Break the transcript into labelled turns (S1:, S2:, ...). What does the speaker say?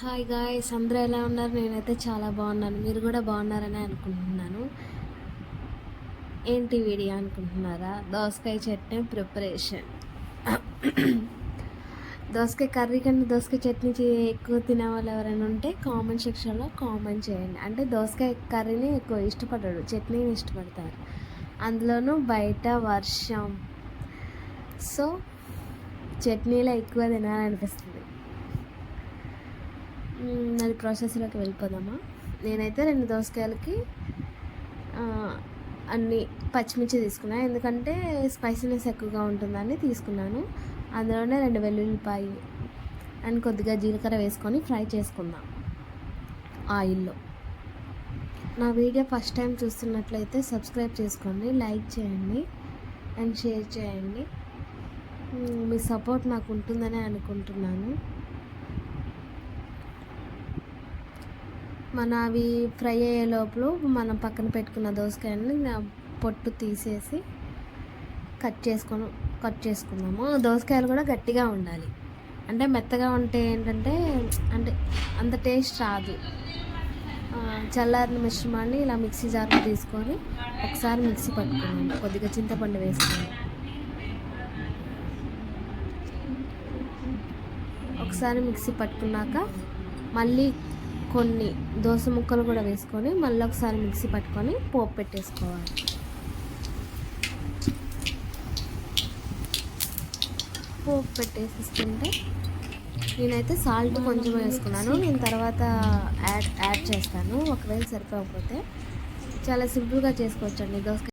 S1: Hi guys అందరూ ఎలా ఉన్నారు? నేనైతే చాలా బాగున్నాను. మీరు కూడా బాగున్నారని అనుకుంటున్నాను. ఏంటి వీడియో అనుకుంటున్నారా? దోసకాయ చట్నీ ప్రిపరేషన్. దోసకాయ కర్రీ కన్నా దోసకాయ చట్నీ ఎక్కువ తినే వాళ్ళు ఎవరైనా ఉంటే కామెంట్ సెక్షన్లో కామెంట్ చేయండి. అంటే దోసకాయ కర్రీని ఎక్కువ ఇష్టపడరు చట్నీని ఇష్టపడతారు. అందులోనూ బయట వర్షం. సో చట్నీలో ఎక్కువ తినాలనిపిస్తుంది. మ్మ్, అది ప్రాసెస్లోకి వెళ్ళిపోదామా? నేనైతే రెండు దోసకాయలకి అన్ని పచ్చిమిర్చి తీసుకున్నాను ఎందుకంటే స్పైసీనెస్ ఎక్కువగా ఉంటుందని తీసుకున్నాను. అందులోనే రెండు వెల్లుల్లిపాయి అండ్ కొద్దిగా జీలకర్ర వేసుకొని ఫ్రై చేసుకుందాం ఆయిల్లో. నా వీడియో ఫస్ట్ టైం చూస్తున్నట్లయితే సబ్స్క్రైబ్ చేసుకోండి లైక్ చేయండి అండ్ షేర్ చేయండి. మీ సపోర్ట్ నాకు ఉంటుందని అనుకుంటున్నాను. మన అవి ఫ్రై అయ్యే లోపల మనం పక్కన పెట్టుకున్న దోసకాయని పొట్టు తీసేసి కట్ చేసుకొని కట్ చేసుకుందాము దోసకాయలు కూడా గట్టిగా ఉండాలి. అంటే మెత్తగా ఉంటే ఏంటంటే అంటే అంత టేస్ట్ రాదు. చల్లారిన మిశ్రమాన్ని ఇలా మిక్సీ జార్లో తీసుకొని ఒకసారి మిక్సీ పట్టుకున్నాను కొద్దిగా చింతపండు వేసుకొని. ఒకసారి మిక్సీ పట్టుకున్నాక మళ్ళీ కొన్ని దోస ముక్కలు కూడా వేసుకొని మళ్ళీ ఒకసారి మిక్సీ పట్టుకొని పోపు పెట్టేసుకోవాలి. పోపు పెట్టేసుకుంటే నేనైతే సాల్ట్ కొంచెం వేసుకున్నాను. నేను తర్వాత యాడ్ యాడ్ చేస్తాను. ఒకవేళ సరిపోకపోతే చాలా సింపుల్గా చేసుకోవచ్చండి దోసకాయ